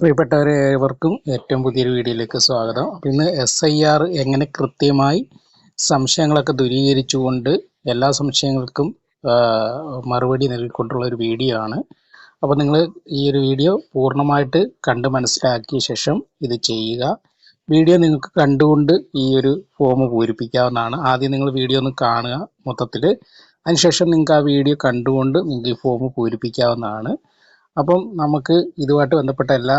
പ്രിയപ്പെട്ടവരെ ഏവർക്കും ഏറ്റവും പുതിയൊരു വീഡിയോയിലേക്ക് സ്വാഗതം. ഇന്ന് എസ് ഐ ആർ എങ്ങനെ കൃത്യമായി സംശയങ്ങളൊക്കെ ദൂരീകരിച്ചുകൊണ്ട് എല്ലാ സംശയങ്ങൾക്കും മറുപടി നൽകിക്കൊണ്ടുള്ള ഒരു വീഡിയോ ആണ്. അപ്പോൾ നിങ്ങൾ ഈ ഒരു വീഡിയോ പൂർണമായിട്ട് കണ്ട് മനസ്സിലാക്കിയ ശേഷം ഇത് ചെയ്യുക. വീഡിയോ നിങ്ങൾക്ക് കണ്ടുകൊണ്ട് ഈ ഒരു ഫോം പൂരിപ്പിക്കാവുന്നതാണ്. ആദ്യം നിങ്ങൾ വീഡിയോ ഒന്ന് കാണുക മൊത്തത്തിൽ അതിനുശേഷം നിങ്ങൾക്ക് ആ വീഡിയോ കണ്ടുകൊണ്ട് നിങ്ങൾക്ക് ഈ ഫോം പൂരിപ്പിക്കാവുന്നതാണ്. അപ്പം നമുക്ക് ഇതുമായിട്ട് ബന്ധപ്പെട്ട എല്ലാ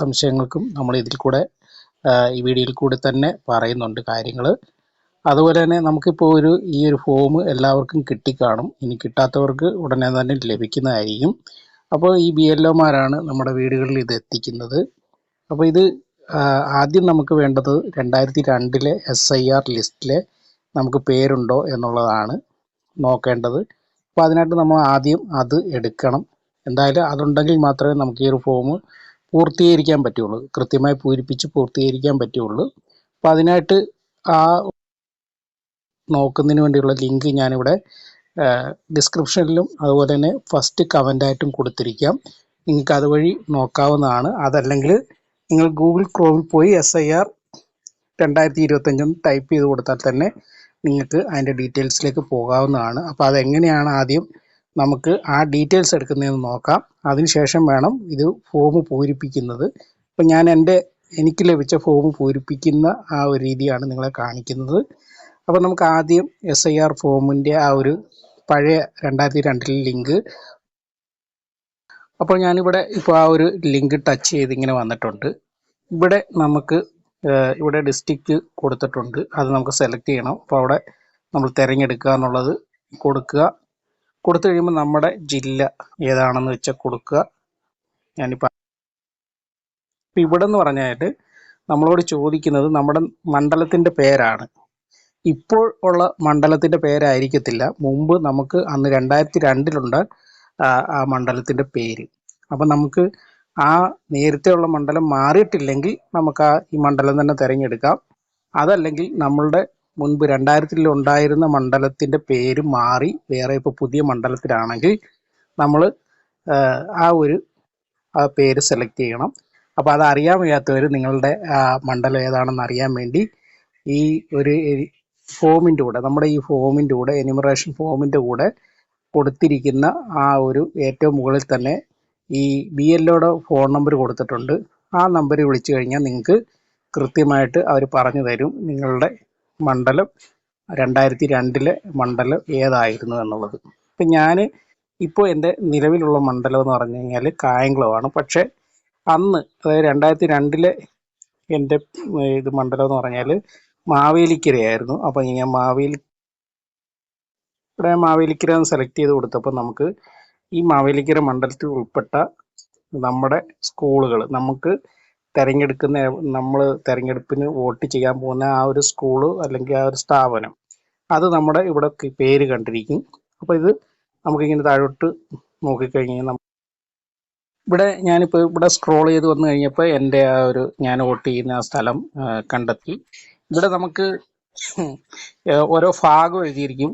സംശയങ്ങൾക്കും നമ്മൾ ഇതിൽ കൂടെ ഈ വീഡിയോയിൽ കൂടി തന്നെ പറയുന്നുണ്ട് കാര്യങ്ങൾ അതുപോലെ തന്നെ നമുക്കിപ്പോൾ ഒരു ഈ ഒരു ഫോം എല്ലാവർക്കും കിട്ടിക്കാണും. ഇനി കിട്ടാത്തവർക്ക് ഉടനെ തന്നെ ലഭിക്കുന്നതായിരിക്കും. അപ്പോൾ ഈ ബി എൽ ഒമാരാണ് നമ്മുടെ വീടുകളിൽ ഇത് എത്തിക്കുന്നത്. അപ്പോൾ ഇത് ആദ്യം നമുക്ക് വേണ്ടത് രണ്ടായിരത്തി രണ്ടിലെ എസ് ഐ ആർ ലിസ്റ്റിലെ നമുക്ക് പേരുണ്ടോ എന്നുള്ളതാണ് നോക്കേണ്ടത്. അപ്പോൾ അതിനായിട്ട് നമ്മൾ ആദ്യം അത് എടുക്കണം. എന്തായാലും അതുണ്ടെങ്കിൽ മാത്രമേ നമുക്ക് ഈ ഒരു ഫോം പൂർത്തീകരിക്കാൻ പറ്റുള്ളൂ. കൃത്യമായി പൂരിപ്പിച്ച് പൂർത്തീകരിക്കാൻ പറ്റുള്ളൂ. അപ്പോൾ അതിനായിട്ട് ആ നോക്കുന്നതിന് വേണ്ടിയുള്ള ലിങ്ക് ഞാനിവിടെ ഡിസ്ക്രിപ്ഷനിലും അതുപോലെ തന്നെ ഫസ്റ്റ് കമന്റായിട്ടും കൊടുത്തിരിക്കാം. നിങ്ങൾക്ക് അതുവഴി നോക്കാവുന്നതാണ്. അതല്ലെങ്കിൽ നിങ്ങൾ ഗൂഗിൾ ക്രോമിൽ പോയി എസ് ഐ ആർ രണ്ടായിരത്തി ഇരുപത്തഞ്ചെന്ന് ടൈപ്പ് ചെയ്ത് കൊടുത്താൽ തന്നെ നിങ്ങൾക്ക് അതിന്റെ ഡീറ്റെയിൽസിലേക്ക് പോകാവുന്നതാണ്. അപ്പോൾ അതെങ്ങനെയാണ് ആദ്യം നമുക്ക് ആ ഡീറ്റെയിൽസ് എടുക്കുന്നതെന്ന് നോക്കാം. അതിനുശേഷം വേണം ഇത് ഫോം പൂരിപ്പിക്കുന്നത്. ഇപ്പം ഞാൻ എന്റെ എനിക്ക് ലഭിച്ച ഫോം പൂരിപ്പിക്കുന്ന ആ ഒരു രീതിയാണ് നിങ്ങളെ കാണിക്കുന്നത്. അപ്പോൾ നമുക്ക് ആദ്യം എസ് ഐ ആർ ഫോമിന്റെ ആ ഒരു പഴയ രണ്ടായിരത്തി രണ്ടിലെ ലിങ്ക് അപ്പോൾ ഞാനിവിടെ ഇപ്പോൾ ആ ഒരു ലിങ്ക് ടച്ച് ചെയ്ത് ഇങ്ങനെ വന്നിട്ടുണ്ട്. ഇവിടെ നമുക്ക് ഇവിടെ ഡിസ്ട്രിക്റ്റ് കൊടുത്തിട്ടുണ്ട്. അത് നമുക്ക് സെലക്ട് ചെയ്യണം. അപ്പോൾ അവിടെ നമ്മൾ തിരഞ്ഞെടുക്കുക എന്നുള്ളത് കൊടുക്കുക. കൊടുത്തു കഴിയുമ്പോൾ നമ്മുടെ ജില്ല ഏതാണെന്ന് വെച്ചാൽ കൊടുക്കുക. ഞാനിപ്പോൾ ഇപ്പം ഇവിടെ എന്ന് പറഞ്ഞായിട്ട് നമ്മളോട് ചോദിക്കുന്നത് നമ്മുടെ മണ്ഡലത്തിന്റെ പേരാണ്. ഇപ്പോൾ ഉള്ള മണ്ഡലത്തിന്റെ പേരായിരിക്കത്തില്ല. മുമ്പ് നമുക്ക് അന്ന് രണ്ടായിരത്തി രണ്ടിലുണ്ട് ആ മണ്ഡലത്തിന്റെ പേര്. അപ്പം നമുക്ക് ആ നേരത്തെ ഉള്ള മണ്ഡലം മാറിയിട്ടില്ലെങ്കിൽ നമുക്ക് ആ ഈ മണ്ഡലം തന്നെ തിരഞ്ഞെടുക്കാം. അതല്ലെങ്കിൽ നമ്മളുടെ മുൻപ് രണ്ടായിരത്തിൽ ഉണ്ടായിരുന്ന മണ്ഡലത്തിന്റെ പേര് മാറി വേറെ ഇപ്പോൾ പുതിയ മണ്ഡലത്തിലാണെങ്കിൽ നമ്മൾ ആ ഒരു പേര് സെലക്ട് ചെയ്യണം. അപ്പോൾ അത് അറിയാൻ വയ്യാത്തവർ നിങ്ങളുടെ മണ്ഡലം ഏതാണെന്ന് അറിയാൻ വേണ്ടി ഈ ഒരു ഫോമിന്റെ കൂടെ നമ്മുടെ ഈ ഫോമിന്റെ കൂടെ എനിമറേഷൻ ഫോമിന്റെ കൂടെ കൊടുത്തിരിക്കുന്ന ആ ഒരു ഏറ്റവും മുകളിൽ തന്നെ ഈ ബി എല്ലോടെ ഫോൺ നമ്പർ കൊടുത്തിട്ടുണ്ട്. ആ നമ്പർ വിളിച്ചു കഴിഞ്ഞാൽ നിങ്ങൾക്ക് കൃത്യമായിട്ട് അവർ പറഞ്ഞു തരും നിങ്ങളുടെ മണ്ഡലം രണ്ടായിരത്തി രണ്ടിലെ മണ്ഡലം ഏതായിരുന്നു എന്നുള്ളത്. ഇപ്പം ഞാൻ ഇപ്പോൾ എന്റെ നിലവിലുള്ള മണ്ഡലം എന്ന് പറഞ്ഞു കഴിഞ്ഞാൽ കായംകുളമാണ്. പക്ഷേ അന്ന് അതായത് രണ്ടായിരത്തി രണ്ടിലെ എന്റെ ഇത് മണ്ഡലം എന്ന് പറഞ്ഞാൽ മാവേലിക്കരയായിരുന്നു. അപ്പോൾ ഞാൻ മാവേലി ഇവിടെ മാവേലിക്കര എന്ന് സെലക്ട് ചെയ്ത് കൊടുത്തപ്പോൾ നമുക്ക് ഈ മാവേലിക്കര മണ്ഡലത്തിൽ ഉൾപ്പെട്ട നമ്മുടെ സ്കൂളുകൾ നമുക്ക് തിരഞ്ഞെടുക്കുന്ന നമ്മൾ തിരഞ്ഞെടുപ്പിന് വോട്ട് ചെയ്യാൻ പോകുന്ന ആ ഒരു സ്കൂൾ അല്ലെങ്കിൽ ആ ഒരു സ്ഥാപനം അത് നമ്മുടെ ഇവിടെ പേര് കണ്ടിരിക്കും. അപ്പോൾ ഇത് നമുക്കിങ്ങനെ താഴോട്ട് നോക്കിക്കഴിഞ്ഞാൽ ഇവിടെ ഞാനിപ്പോൾ ഇവിടെ സ്ക്രോൾ ചെയ്ത് വന്നു കഴിഞ്ഞപ്പോൾ എന്റെ ആ ഒരു ഞാൻ വോട്ട് ചെയ്യുന്ന ആ സ്ഥലം കണ്ടെത്തി. ഇവിടെ നമുക്ക് ഓരോ ഭാഗം എഴുതിയിരിക്കും.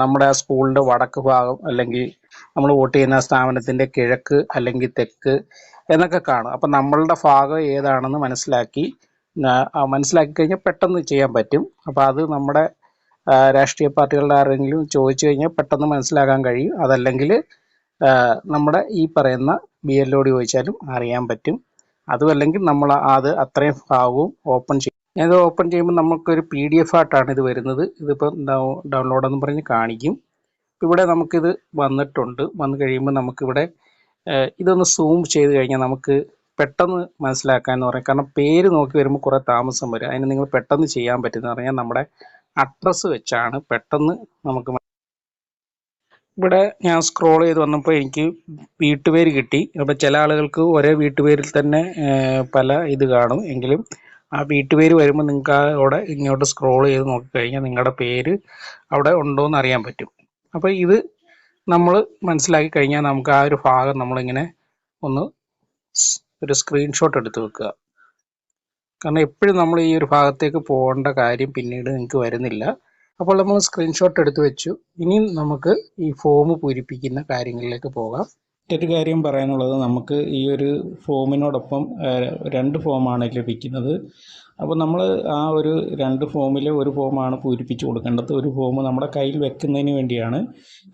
നമ്മുടെ ആ സ്കൂളിന്റെ വടക്ക് ഭാഗം അല്ലെങ്കിൽ നമ്മൾ വോട്ട് ചെയ്യുന്ന സ്ഥാപനത്തിന്റെ കിഴക്ക് അല്ലെങ്കിൽ തെക്ക് എന്നൊക്കെ കാണും. അപ്പം നമ്മളുടെ ഭാഗം ഏതാണെന്ന് മനസ്സിലാക്കി മനസ്സിലാക്കി കഴിഞ്ഞാൽ പെട്ടെന്ന് ചെയ്യാൻ പറ്റും. അപ്പോൾ അത് നമ്മുടെ രാഷ്ട്രീയ പാർട്ടികളുടെ ആരെങ്കിലും ചോദിച്ചു കഴിഞ്ഞാൽ പെട്ടെന്ന് മനസ്സിലാക്കാൻ കഴിയും. അതല്ലെങ്കിൽ നമ്മുടെ ഈ പറയുന്ന ബി എല്ലോട് ചോദിച്ചാലും അറിയാൻ പറ്റും. അതും അല്ലെങ്കിൽ നമ്മൾ അത് അത്രയും ഭാഗവും ഓപ്പൺ ചെയ്യും. ഇത് ഓപ്പൺ ചെയ്യുമ്പോൾ നമുക്കൊരു പി ഡി എഫ് ആയിട്ടാണ് ഇത് വരുന്നത്. ഇതിപ്പോൾ ഡൗൺലോഡ് എന്ന് പറഞ്ഞ് കാണിക്കും. ഇവിടെ നമുക്കിത് വന്നിട്ടുണ്ട്. വന്നു കഴിയുമ്പോൾ നമുക്കിവിടെ ഇതൊന്ന് സൂം ചെയ്ത് കഴിഞ്ഞാൽ നമുക്ക് പെട്ടെന്ന് മനസ്സിലാക്കാൻ എന്ന് പറയാം. കാരണം പേര് നോക്കി വരുമ്പോൾ കുറേ താമസം വരും. അതിന് നിങ്ങൾ പെട്ടെന്ന് ചെയ്യാൻ പറ്റുന്ന പറഞ്ഞാൽ നമ്മുടെ അഡ്രസ്സ് വെച്ചാണ് പെട്ടെന്ന് നമുക്ക് ഇവിടെ ഞാൻ സ്ക്രോൾ ചെയ്ത് വന്നപ്പോൾ എനിക്ക് വീട്ടുപേര് കിട്ടി. അപ്പോൾ ചില ആളുകൾക്ക് ഒരേ വീട്ടുപേരിൽ തന്നെ പല ഇത് കാണും. എങ്കിലും ആ വീട്ടുപേര് വരുമ്പോൾ നിങ്ങൾക്ക് അവിടെ ഇങ്ങോട്ട് സ്ക്രോൾ ചെയ്ത് നോക്കിക്കഴിഞ്ഞാൽ നിങ്ങളുടെ പേര് അവിടെ ഉണ്ടോ എന്ന് അറിയാൻ പറ്റും. അപ്പോൾ ഇത് നമ്മൾ മനസ്സിലാക്കി കഴിഞ്ഞാൽ നമുക്ക് ആ ഒരു ഭാഗം നമ്മളിങ്ങനെ ഒന്ന് ഒരു സ്ക്രീൻഷോട്ട് എടുത്ത് വെക്കുക. കാരണം എപ്പോഴും നമ്മൾ ഈ ഒരു ഭാഗത്തേക്ക് പോകേണ്ട കാര്യം പിന്നീട് നിങ്ങൾക്ക് വരുന്നില്ല. അപ്പോൾ നമ്മൾ സ്ക്രീൻഷോട്ട് എടുത്ത് വെച്ചു. ഇനിയും നമുക്ക് ഈ ഫോം പൂരിപ്പിക്കുന്ന കാര്യങ്ങളിലേക്ക് പോകാം. മറ്റൊരു കാര്യം പറയാനുള്ളത് നമുക്ക് ഈ ഒരു ഫോമിനോടൊപ്പം രണ്ട് ഫോമാണ് ലഭിക്കുന്നത്. അപ്പോൾ നമ്മൾ ആ ഒരു രണ്ട് ഫോമിൽ ഒരു ഫോമാണ് പൂരിപ്പിച്ച് കൊടുക്കേണ്ടത്. ഒരു ഫോം നമ്മുടെ കയ്യിൽ വെക്കുന്നതിന് വേണ്ടിയാണ്.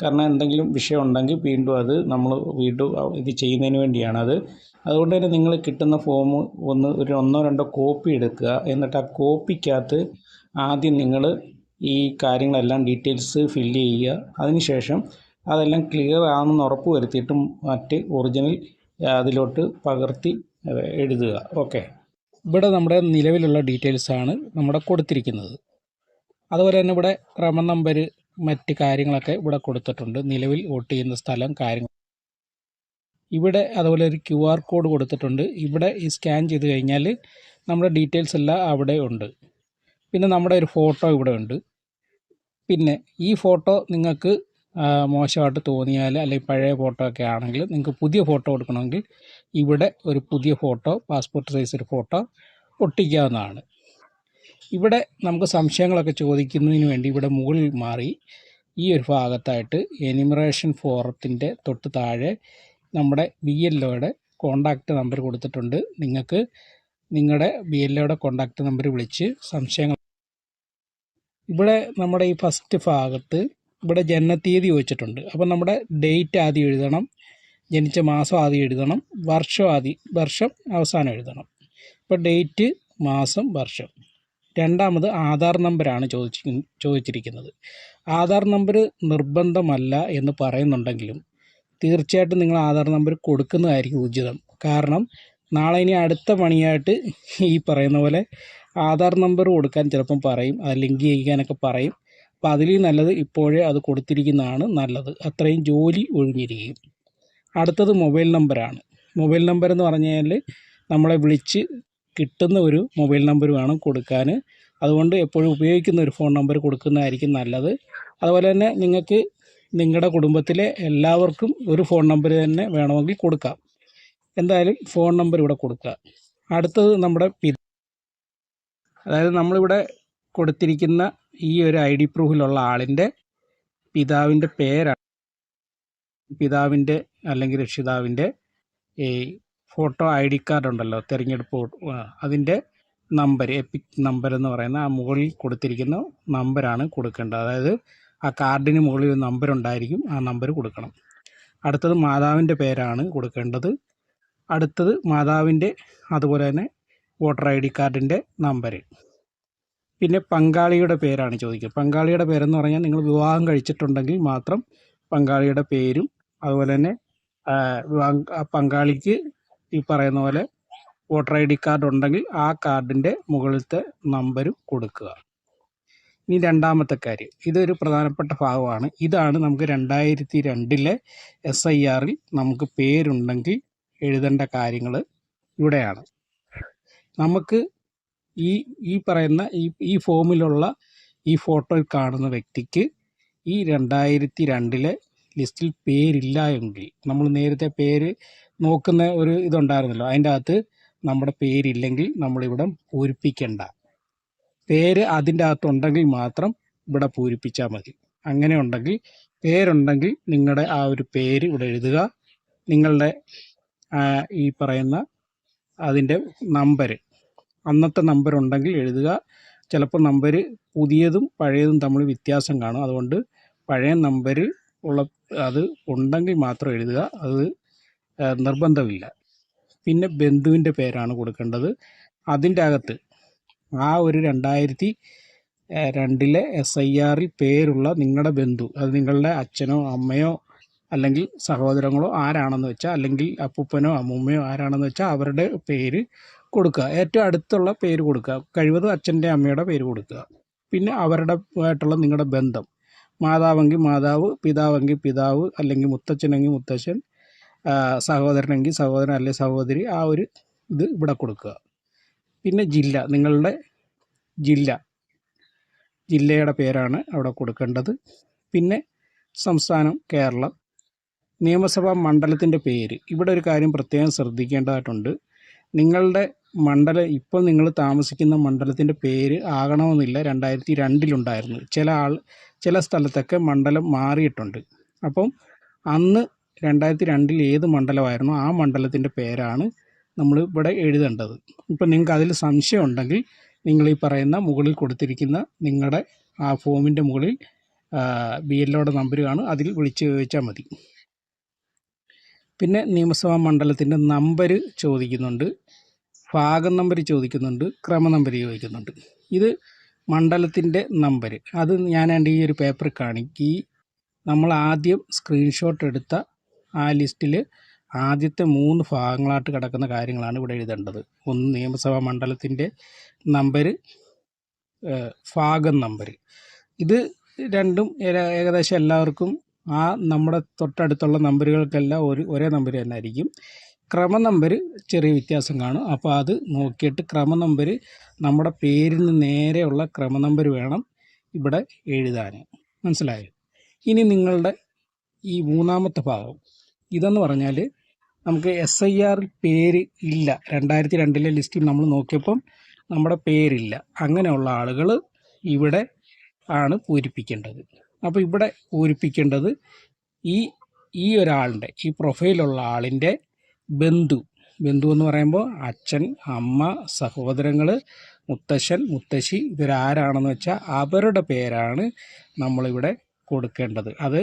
കാരണം എന്തെങ്കിലും വിഷയം ഉണ്ടെങ്കിൽ വീണ്ടും അത് നമ്മൾ വീണ്ടും ഇത് ചെയ്യുന്നതിന് വേണ്ടിയാണ് അത്. അതുകൊണ്ട് തന്നെ നിങ്ങൾ കിട്ടുന്ന ഫോം ഒന്ന് ഒരു ഒന്നോ രണ്ടോ കോപ്പി എടുക്കുക. എന്നിട്ട് ആ കോപ്പിക്കകത്ത് ആദ്യം നിങ്ങൾ ഈ കാര്യങ്ങളെല്ലാം ഡീറ്റെയിൽസ് ഫില്ല് ചെയ്യുക. അതിനുശേഷം അതെല്ലാം ക്ലിയർ ആണെന്ന് ഉറപ്പ് വരുത്തിയിട്ട് മറ്റ് ഒറിജിനൽ അതിലോട്ട് പകർത്തി എഴുതുക. ഓക്കെ. ഇവിടെ നമ്മുടെ നിലവിലുള്ള ഡീറ്റെയിൽസ് ആണ് നമ്മുടെ കൊടുത്തിരിക്കുന്നത്. അതുപോലെ തന്നെ ഇവിടെ ക്രമ നമ്പർ മറ്റ് കാര്യങ്ങളൊക്കെ ഇവിടെ കൊടുത്തിട്ടുണ്ട്. നിലവിൽ വോട്ട് ചെയ്യുന്ന സ്ഥലം കാര്യങ്ങൾ. ഇവിടെ അതുപോലെ ഒരു ക്യു ആർ കോഡ് കൊടുത്തിട്ടുണ്ട്. ഇവിടെ ഈ സ്കാൻ ചെയ്ത് കഴിഞ്ഞാൽ നമ്മുടെ ഡീറ്റെയിൽസ് എല്ലാം അവിടെ ഉണ്ട്. പിന്നെ നമ്മുടെ ഒരു ഫോട്ടോ ഇവിടെ ഉണ്ട്. പിന്നെ ഈ ഫോട്ടോ നിങ്ങൾക്ക് മോശമായിട്ട് തോന്നിയാൽ അല്ലെങ്കിൽ പഴയ ഫോട്ടോ ഒക്കെ ആണെങ്കിൽ നിങ്ങൾക്ക് പുതിയ ഫോട്ടോ കൊടുക്കണമെങ്കിൽ ഇവിടെ ഒരു പുതിയ ഫോട്ടോ പാസ്പോർട്ട് സൈസ് ഒരു ഫോട്ടോ ഒട്ടിക്കാവുന്നതാണ്. ഇവിടെ നമുക്ക് സംശയങ്ങളൊക്കെ ചോദിക്കുന്നതിന് വേണ്ടി ഇവിടെ മുകളിൽ മാറി ഈ ഒരു ഭാഗത്തായിട്ട് എനിമറേഷൻ ഫോറത്തിന്റെ തൊട്ട് താഴെ നമ്മുടെ ബി എൽ ഒയുടെ കോണ്ടാക്റ്റ് നമ്പർ കൊടുത്തിട്ടുണ്ട്. നിങ്ങൾക്ക് നിങ്ങളുടെ ബി എൽ ഒയുടെ കോണ്ടാക്റ്റ് നമ്പർ വിളിച്ച് സംശയങ്ങൾ ഇവിടെ നമ്മുടെ ഈ ഫസ്റ്റ് ഭാഗത്ത് ഇവിടെ ജനനത്തീയതി ചോദിച്ചിട്ടുണ്ട് അപ്പോൾ നമ്മുടെ ഡേറ്റ് ആദ്യം എഴുതണം. ജനിച്ച മാസം ആദ്യം എഴുതണം വർഷം ആദ്യം വർഷം അവസാനം എഴുതണം. ഇപ്പോൾ ഡേറ്റ് മാസം വർഷം. രണ്ടാമത് ആധാർ നമ്പറാണ് ചോദിച്ചി ചോദിച്ചിരിക്കുന്നത്. ആധാർ നമ്പർ നിർബന്ധമല്ല എന്ന് പറയുന്നുണ്ടെങ്കിലും തീർച്ചയായിട്ടും നിങ്ങൾ ആധാർ നമ്പർ കൊടുക്കുന്നതായിരിക്കും ഉചിതം. കാരണം നാളെ ഇനി അടുത്ത പണിയായിട്ട് ഈ പറയുന്ന പോലെ ആധാർ നമ്പർ കൊടുക്കാൻ ചിലപ്പം പറയും അത് ലിങ്ക് ചെയ്യിക്കാനൊക്കെ പറയും. അപ്പോൾ അതിൽ നല്ലത് ഇപ്പോഴേ അത് കൊടുത്തിരിക്കുന്നതാണ് നല്ലത്. അത്രയും ജോലി ഒഴിഞ്ഞിരിക്കും അടുത്തത് മൊബൈൽ നമ്പറാണ്. മൊബൈൽ നമ്പർ എന്ന് പറഞ്ഞാൽ നമ്മളെ വിളിച്ച് കിട്ടുന്ന ഒരു മൊബൈൽ നമ്പർ വേണം കൊടുക്കാൻ അതുകൊണ്ട് എപ്പോഴും ഉപയോഗിക്കുന്ന ഒരു ഫോൺ നമ്പർ കൊടുക്കുന്നതായിരിക്കും നല്ലത്. അതുപോലെ തന്നെ നിങ്ങൾക്ക് നിങ്ങളുടെ കുടുംബത്തിലെ എല്ലാവർക്കും ഒരു ഫോൺ നമ്പർ തന്നെ വേണമെങ്കിൽ കൊടുക്കാം. എന്തായാലും ഫോൺ നമ്പർ ഇവിടെ കൊടുക്കുക. അടുത്തത് നമ്മുടെ പി അതായത് നമ്മളിവിടെ കൊടുത്തിരിക്കുന്ന ഈ ഒരു ഐ ഡി പ്രൂഫിലുള്ള ആളിന്റെ പിതാവിന്റെ പേരാണ്. പിതാവിന്റെ അല്ലെങ്കിൽ രക്ഷിതാവിന്റെ ഈ ഫോട്ടോ ഐ ഡി കാർഡ് ഉണ്ടല്ലോ തിരഞ്ഞെടുപ്പ് അതിന്റെ നമ്പർ എപ്പിക് നമ്പർ എന്ന് പറയുന്ന ആ മുകളിൽ കൊടുത്തിരിക്കുന്ന നമ്പറാണ് കൊടുക്കേണ്ടത്. അതായത് ആ കാർഡിന് മുകളിൽ ഒരു നമ്പർ ഉണ്ടായിരിക്കും ആ നമ്പർ കൊടുക്കണം. അടുത്തത് മാതാവിന്റെ പേരാണ് കൊടുക്കേണ്ടത്. അടുത്തത് മാതാവിന്റെ അതുപോലെ തന്നെ വോട്ടർ ഐ ഡി കാർഡിന്റെ നമ്പർ. പിന്നെ പങ്കാളിയുടെ പേരാണ് ചോദിക്കുക. പങ്കാളിയുടെ പേരെന്ന് പറഞ്ഞാൽ നിങ്ങൾ വിവാഹം കഴിച്ചിട്ടുണ്ടെങ്കിൽ മാത്രം പങ്കാളിയുടെ പേരും അതുപോലെ തന്നെ പങ്കാളിക്ക് ഈ പറയുന്ന പോലെ വോട്ടർ ഐ ഡി കാർഡ് ഉണ്ടെങ്കിൽ ആ കാർഡിന്റെ മുകളിലത്തെ നമ്പരും കൊടുക്കുക. ഇനി രണ്ടാമത്തെ കാര്യം. ഇതൊരു പ്രധാനപ്പെട്ട ഭാഗമാണ്. ഇതാണ് നമുക്ക് രണ്ടായിരത്തി രണ്ടിലെ എസ് ഐ ആറിൽ നമുക്ക് പേരുണ്ടെങ്കിൽ എഴുതേണ്ട കാര്യങ്ങൾ ഇവിടെയാണ്. നമുക്ക് ഈ ഈ പറയുന്ന ഈ ഈ ഫോമിലുള്ള ഈ ഫോട്ടോയിൽ കാണുന്ന വ്യക്തിക്ക് ഈ രണ്ടായിരത്തി രണ്ടിലെ ലിസ്റ്റിൽ പേരില്ല എങ്കിൽ നമ്മൾ നേരത്തെ പേര് നോക്കുന്ന ഒരു ഇതുണ്ടായിരുന്നല്ലോ അതിന്റെ അകത്ത് നമ്മുടെ പേരില്ലെങ്കിൽ നമ്മളിവിടെ പൂരിപ്പിക്കേണ്ട. പേര് അതിന്റെ അകത്തുണ്ടെങ്കിൽ മാത്രം ഇവിടെ പൂരിപ്പിച്ചാൽ മതി. അങ്ങനെ ഉണ്ടെങ്കിൽ പേരുണ്ടെങ്കിൽ നിങ്ങളുടെ ആ ഒരു പേര് ഇവിടെ എഴുതുക. നിങ്ങളുടെ ഈ പറയുന്ന അതിന്റെ നമ്പർ അന്നത്തെ നമ്പർ ഉണ്ടെങ്കിൽ എഴുതുക. ചിലപ്പോൾ നമ്പർ പുതിയതും പഴയതും തമ്മിൽ വ്യത്യാസം കാണും. അതുകൊണ്ട് പഴയ നമ്പർ ഉള്ള അത് ഉണ്ടെങ്കിൽ മാത്രം എഴുതുക. അത് നിർബന്ധമില്ല. പിന്നെ ബന്ധുവിന്റെ പേരാണ് കൊടുക്കേണ്ടത്. അതിന്റെ അകത്ത് ആ ഒരു രണ്ടായിരത്തി രണ്ടിലെ എസ് ഐ ആറിൽ പേരുള്ള നിങ്ങളുടെ ബന്ധു അത് നിങ്ങളുടെ അച്ഛനോ അമ്മയോ അല്ലെങ്കിൽ സഹോദരങ്ങളോ ആരാണെന്ന് വെച്ചാൽ അല്ലെങ്കിൽ അപ്പൂപ്പനോ അമ്മൂമ്മയോ ആരാണെന്ന് വെച്ചാൽ അവരുടെ പേര് കൊടുക്കുക. ഏറ്റവും അടുത്തുള്ള പേര് കൊടുക്കുക. കഴിവതും അച്ഛന്റെ അമ്മയുടെ പേര് കൊടുക്കുക. പിന്നെ അവരുടെ ആയിട്ടുള്ള നിങ്ങളുടെ ബന്ധം. മാതാവെങ്കിൽ മാതാവ് പിതാവെങ്കിൽ പിതാവ് അല്ലെങ്കിൽ മുത്തച്ഛനെങ്കിൽ മുത്തച്ഛൻ സഹോദരനെങ്കിൽ സഹോദരൻ അല്ലെങ്കിൽ സഹോദരി ആ ഒരു ഇത് ഇവിടെ കൊടുക്കുക. പിന്നെ ജില്ല നിങ്ങളുടെ ജില്ല. ജില്ലയുടെ പേരാണ് അവിടെ കൊടുക്കേണ്ടത്. പിന്നെ സംസ്ഥാനം കേരളം. നിയമസഭാ മണ്ഡലത്തിന്റെ പേര്. ഇവിടെ ഒരു കാര്യം പ്രത്യേകം ശ്രദ്ധിക്കേണ്ടതായിട്ടുണ്ട്. നിങ്ങളുടെ മണ്ഡലം ഇപ്പോൾ നിങ്ങൾ താമസിക്കുന്ന മണ്ഡലത്തിന്റെ പേര് ആകണമെന്നില്ല. രണ്ടായിരത്തി രണ്ടിലുണ്ടായിരുന്നു ചില ആൾ ചില സ്ഥലത്തൊക്കെ മണ്ഡലം മാറിയിട്ടുണ്ട്. അപ്പം അന്ന് രണ്ടായിരത്തി രണ്ടിൽ ഏത് മണ്ഡലമായിരുന്നു? ആ മണ്ഡലത്തിന്റെ പേരാണ് നമ്മൾ ഇവിടെ എഴുതേണ്ടത്. ഇപ്പം നിങ്ങൾക്ക് അതിൽ സംശയം ഉണ്ടെങ്കിൽ നിങ്ങൾ ഈ പറയുന്ന മുകളിൽ കൊടുത്തിരിക്കുന്ന നിങ്ങളുടെ ആ ഫോമിന്റെ മുകളിൽ ബി ഒയുടെ നമ്പർ കാണും. അതിൽ വിളിച്ച് ചോദിച്ചാൽ മതി. പിന്നെ നിയമസഭാ മണ്ഡലത്തിന്റെ നമ്പർ ചോദിക്കുന്നുണ്ട്. ഭാഗം നമ്പർ ചോദിക്കുന്നുണ്ട് ക്രമ നമ്പർ ചോദിക്കുന്നുണ്ട്. ഇത് മണ്ഡലത്തിന്റെ നമ്പർ അത് ഞാൻ ഈ ഒരു പേപ്പർ കാണിക്കും. ഈ നമ്മൾ ആദ്യം സ്ക്രീൻഷോട്ട് എടുത്ത ആ ലിസ്റ്റിൽ ആദ്യത്തെ മൂന്ന് ഭാഗങ്ങളായിട്ട് കിടക്കുന്ന കാര്യങ്ങളാണ് ഇവിടെ എഴുതേണ്ടത്. ഒന്ന് നിയമസഭാ മണ്ഡലത്തിന്റെ നമ്പർ ഭാഗം നമ്പർ ഇത് രണ്ടും ഏകദേശം എല്ലാവർക്കും ആ നമ്മുടെ തൊട്ടടുത്തുള്ള നമ്പറുകൾക്കെല്ലാം ഒരു ഒരേ നമ്പർ തന്നെ ആയിരിക്കും ക്രമ നമ്പർ ചെറിയ വ്യത്യാസം കാണും. അപ്പോൾ അത് നോക്കിയിട്ട് ക്രമ നമ്പർ നമ്മുടെ പേരിന് നേരെയുള്ള ക്രമ നമ്പർ വേണം ഇവിടെ എഴുതാൻ മനസ്സിലായോ? ഇനി നിങ്ങളുടെ ഈ മൂന്നാമത്തെ ഭാഗം. ഇതെന്ന് പറഞ്ഞാൽ നമുക്ക് എസ് ഐ ആറിൽ പേര് ഇല്ല. രണ്ടായിരത്തി രണ്ടിലെ ലിസ്റ്റിൽ നമ്മൾ നോക്കിയപ്പം നമ്മുടെ പേരില്ല. അങ്ങനെയുള്ള ആളുകൾ ഇവിടെ ആണ് പൂരിപ്പിക്കേണ്ടത്. അപ്പോൾ ഇവിടെ പൂരിപ്പിക്കേണ്ടത് ഈ ഈ ഒരാളിന്റെ ഈ പ്രൊഫൈലുള്ള ആളിന്റെ ബന്ധു. ബന്ധു എന്ന് പറയുമ്പോൾ അച്ഛൻ അമ്മ സഹോദരങ്ങൾ മുത്തശ്ശൻ മുത്തശ്ശി ഇവരാരാണെന്ന് വെച്ചാൽ അവരുടെ പേരാണ് നമ്മളിവിടെ കൊടുക്കേണ്ടത്. അത്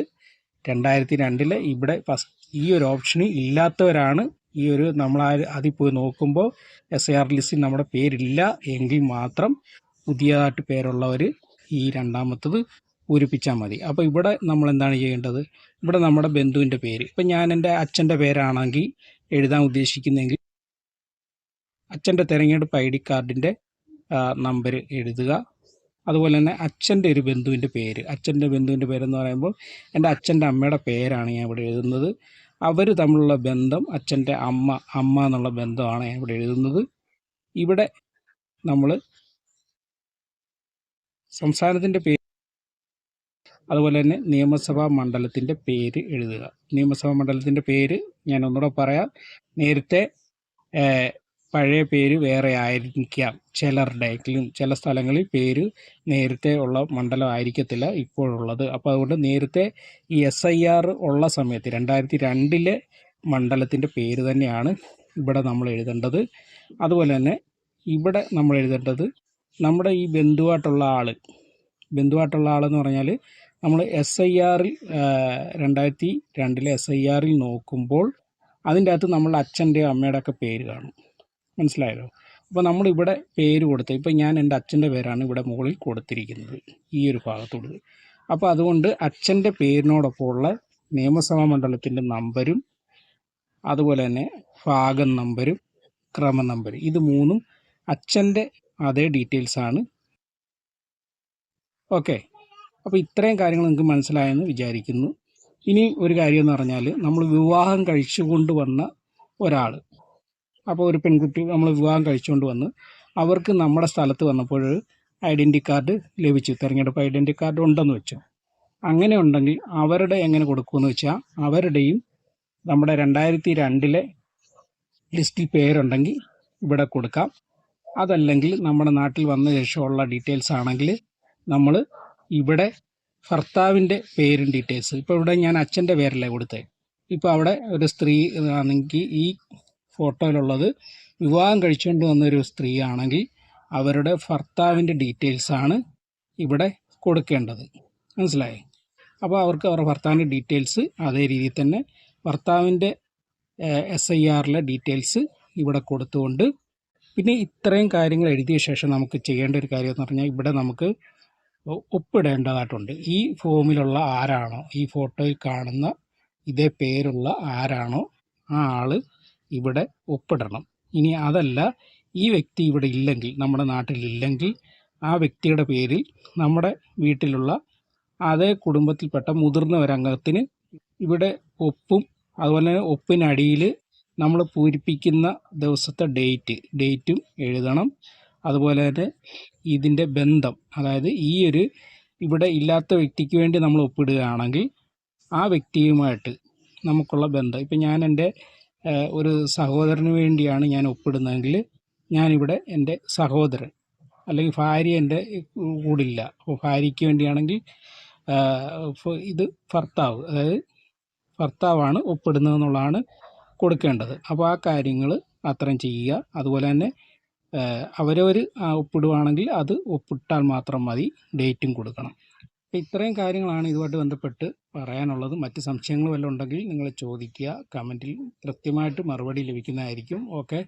രണ്ടായിരത്തി രണ്ടിലെ ഇവിടെ ഫസ്റ്റ് ഈ ഒരു ഓപ്ഷന് ഇല്ലാത്തവരാണ് ഈ ഒരു നമ്മൾ അതിൽ പോയി നോക്കുമ്പോൾ എസ് ഐ ആർ ലിസ്റ്റിൽ നമ്മുടെ പേരില്ല എങ്കിൽ മാത്രം പുതിയതായിട്ട് പേരുള്ളവർ ഈ രണ്ടാമത്തത് പൂരിപ്പിച്ചാൽ മതി. അപ്പോൾ ഇവിടെ നമ്മൾ എന്താണ് ചെയ്യേണ്ടത്? ഇവിടെ നമ്മുടെ ബന്ധുവിന്റെ പേര്. ഇപ്പം ഞാൻ എന്റെ അച്ഛന്റെ പേരാണെങ്കിൽ എഴുതാൻ ഉദ്ദേശിക്കുന്നെങ്കിൽ അച്ഛന്റെ തിരഞ്ഞെടുപ്പ് ഐ ഡി കാർഡിന്റെ നമ്പർ എഴുതുക. അതുപോലെ തന്നെ അച്ഛന്റെ ഒരു ബന്ധുവിന്റെ പേര്. അച്ഛന്റെ ബന്ധുവിന്റെ പേരെന്ന് പറയുമ്പോൾ എന്റെ അച്ഛന്റെ അമ്മയുടെ പേരാണ് ഞാൻ ഇവിടെ എഴുതുന്നത്. അവർ തമ്മിലുള്ള ബന്ധം അച്ഛന്റെ അമ്മ അമ്മ എന്നുള്ള ബന്ധമാണ് ഞാൻ ഇവിടെ എഴുതുന്നത്. ഇവിടെ നമ്മൾ സംസ്ഥാനത്തിന്റെ പേര് അതുപോലെ തന്നെ നിയമസഭാ മണ്ഡലത്തിന്റെ പേര് എഴുതുക. നിയമസഭാ മണ്ഡലത്തിന്റെ പേര് ഞാൻ ഒന്നുകൂടെ പറയാം. നേരത്തെ പഴയ പേര് വേറെ ആയിരിക്കാം. ചിലരുടെയെങ്കിലും ചില സ്ഥലങ്ങളിൽ പേര് നേരത്തെ ഉള്ള മണ്ഡലം ആയിരിക്കത്തില്ല ഇപ്പോഴുള്ളത്. അപ്പോൾ അതുകൊണ്ട് നേരത്തെ ഈ എസ് ഐ ആർ ഉള്ള സമയത്ത് രണ്ടായിരത്തി രണ്ടിലെ മണ്ഡലത്തിന്റെ പേര് തന്നെയാണ് ഇവിടെ നമ്മൾ എഴുതേണ്ടത്. അതുപോലെ തന്നെ ഇവിടെ നമ്മൾ എഴുതേണ്ടത് നമ്മുടെ ഈ ബന്ധുവായിട്ടുള്ള ആൾ ബന്ധുവായിട്ടുള്ള ആളെന്ന് പറഞ്ഞാൽ നമ്മൾ എസ് ഐ ആറിൽ രണ്ടായിരത്തി രണ്ടിലെ എസ് ഐ ആറിൽ നോക്കുമ്പോൾ അതിന്റെ അകത്ത് നമ്മളുടെ അച്ഛന്റെയോ അമ്മയുടെ ഒക്കെ പേര് കാണും. മനസ്സിലായല്ലോ അപ്പോൾ നമ്മളിവിടെ പേര് കൊടുത്ത് ഇപ്പോൾ ഞാൻ എന്റെ അച്ഛന്റെ പേരാണ് ഇവിടെ മുകളിൽ കൊടുത്തിരിക്കുന്നത് ഈ ഒരു ഭാഗത്തോട്. അപ്പോൾ അതുകൊണ്ട് അച്ഛന്റെ പേരിനോടൊപ്പമുള്ള നിയമസഭാ മണ്ഡലത്തിന്റെ നമ്പരും അതുപോലെ തന്നെ ഭാഗം നമ്പരും ക്രമ നമ്പരും ഇത് മൂന്നും അച്ഛന്റെ അതേ ഡീറ്റെയിൽസാണ്. ഓക്കെ. അപ്പോൾ ഇത്രയും കാര്യങ്ങൾ നിങ്ങൾക്ക് മനസ്സിലായെന്ന് വിചാരിക്കുന്നു. ഇനി ഒരു കാര്യം എന്ന് പറഞ്ഞാൽ നമ്മൾ വിവാഹം കഴിച്ചുകൊണ്ട് വന്ന ഒരാൾ. അപ്പോൾ ഒരു പെൺകുട്ടി നമ്മൾ വിവാഹം കഴിച്ചുകൊണ്ട് വന്ന് അവർക്ക് നമ്മുടെ സ്ഥലത്ത് വന്നപ്പോൾ ഐഡന്റി കാർഡ് ലഭിച്ചു. തിരഞ്ഞെടുപ്പ് ഐഡന്റി കാർഡ് ഉണ്ടെന്ന് വെച്ചു. അങ്ങനെ ഉണ്ടെങ്കിൽ അവരുടെ എങ്ങനെ കൊടുക്കുമെന്ന് വെച്ചാൽ അവരുടെയും നമ്മുടെ രണ്ടായിരത്തി രണ്ടിലെ ലിസ്റ്റിൽ പേരുണ്ടെങ്കിൽ ഇവിടെ കൊടുക്കാം. അതല്ലെങ്കിൽ നമ്മുടെ നാട്ടിൽ വന്ന ശേഷമുള്ള ഡീറ്റെയിൽസ് ആണെങ്കിൽ നമ്മൾ ഇവിടെ ഭർത്താവിന്റെ പേരും ഡീറ്റെയിൽസ് ഇപ്പോൾ ഇവിടെ ഞാൻ അച്ഛന്റെ പേരല്ലേ കൊടുത്തത് ഇപ്പോൾ അവിടെ ഒരു സ്ത്രീ ആണെങ്കിൽ ഈ ഫോട്ടോയിലുള്ളത് വിവാഹം കഴിച്ചുകൊണ്ട് വന്നൊരു സ്ത്രീ ആണെങ്കിൽ അവരുടെ ഭർത്താവിന്റെ ഡീറ്റെയിൽസാണ് ഇവിടെ കൊടുക്കേണ്ടത്. മനസ്സിലായി? അപ്പോൾ അവർക്ക് അവരുടെ ഭർത്താവിന്റെ ഡീറ്റെയിൽസ് അതേ രീതിയിൽ തന്നെ ഭർത്താവിന്റെ എസ് ഐ ആറിലെ ഡീറ്റെയിൽസ് ഇവിടെ കൊടുത്തുകൊണ്ട് പിന്നെ ഇത്രയും കാര്യങ്ങൾ എഴുതിയ ശേഷം നമുക്ക് ചെയ്യേണ്ട ഒരു കാര്യം എന്ന് പറഞ്ഞാൽ ഇവിടെ നമുക്ക് ഒപ്പിടേണ്ടതായിട്ടുണ്ട്. ഈ ഫോമിലുള്ള ആരാണോ ഈ ഫോട്ടോയിൽ കാണുന്ന ഇതേ പേരുള്ള ആരാണോ ആ ആൾ ഇവിടെ ഒപ്പിടണം. ഇനി അതല്ല ഈ വ്യക്തി ഇവിടെ ഇല്ലെങ്കിൽ നമ്മുടെ നാട്ടിലില്ലെങ്കിൽ ആ വ്യക്തിയുടെ പേരിൽ നമ്മുടെ വീട്ടിലുള്ള അതേ കുടുംബത്തിൽപ്പെട്ട മുതിർന്ന ഒരംഗത്തിന് ഇവിടെ ഒപ്പും അതുപോലെ തന്നെ ഒപ്പിനടിയിൽ നമ്മൾ പൂരിപ്പിക്കുന്ന ദിവസത്തെ ഡേറ്റ് ഡേറ്റും എഴുതണം. അതുപോലെ തന്നെ ഇതിന്റെ ബന്ധം അതായത് ഈ ഒരു ഇവിടെ ഇല്ലാത്ത വ്യക്തിക്ക് വേണ്ടി നമ്മൾ ഒപ്പിടുകയാണെങ്കിൽ ആ വ്യക്തിയുമായിട്ട് നമുക്കുള്ള ബന്ധം. ഇപ്പം ഞാൻ എന്റെ ഒരു സഹോദരന് വേണ്ടിയാണ് ഞാൻ ഒപ്പിടുന്നതെങ്കിൽ ഞാനിവിടെ എന്റെ സഹോദരൻ അല്ലെങ്കിൽ ഭാര്യ എന്റെ കൂടില്ല. അപ്പോൾ ഭാര്യയ്ക്ക് വേണ്ടിയാണെങ്കിൽ ഇത് ഭർത്താവ് അതായത് ഭർത്താവാണ് ഒപ്പിടുന്നതെന്നുള്ളതാണ് കൊടുക്കേണ്ടത്. അപ്പോൾ ആ കാര്യങ്ങൾ അത്രയും ചെയ്യുക. അതുപോലെ തന്നെ അവരവർ ഒപ്പിടുവാണെങ്കിൽ അത് ഒപ്പിട്ടാൽ മാത്രം മതി ഡേറ്റും കൊടുക്കണം. ഇത്രയും കാര്യങ്ങളാണ് ഇതുമായിട്ട് ബന്ധപ്പെട്ട് പറയാനുള്ളത്. മറ്റ് സംശയങ്ങൾ വല്ലതും ഉണ്ടെങ്കിൽ നിങ്ങൾ ചോദിക്കുക കമന്റിൽ കൃത്യമായിട്ട് മറുപടി ലഭിക്കുന്നതായിരിക്കും. ഓക്കെ.